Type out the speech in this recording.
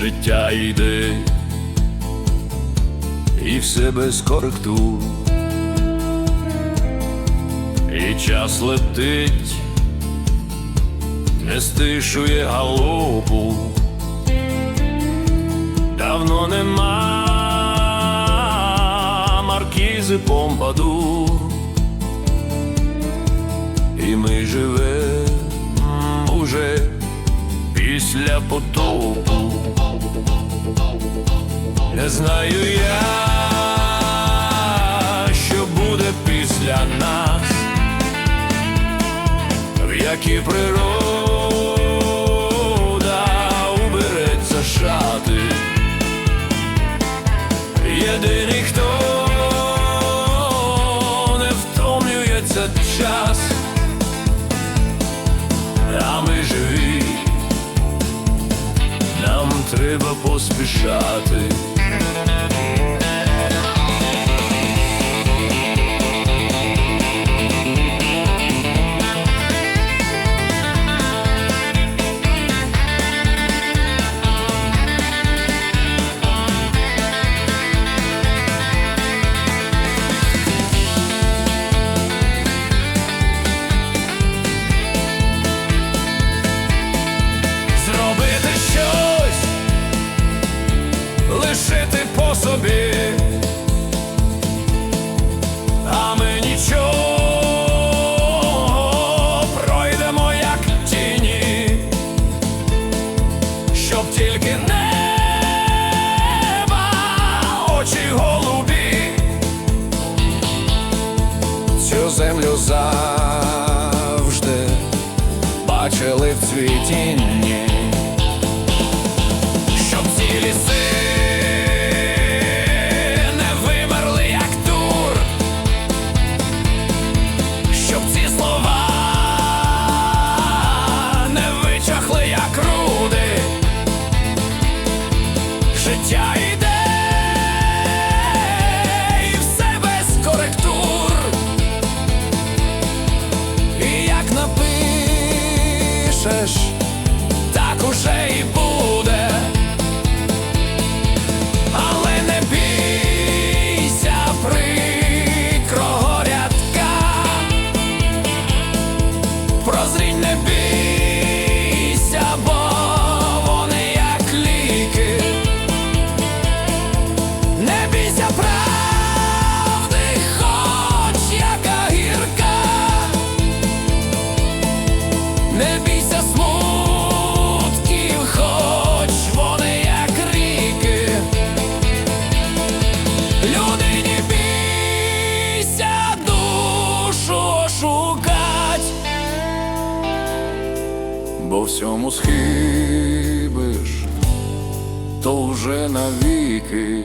життя йди, і все без коректу, і час летить, не стишує галопу, давно нема маркізи помпаду, і ми живемо уже після потопу. Не знаю я, що буде після нас, в якій природа треба поспішати. Щоб тільки неба, очі голубі, цю землю завжди бачили в цвітінні, бо всьому схибиш, то вже навіки.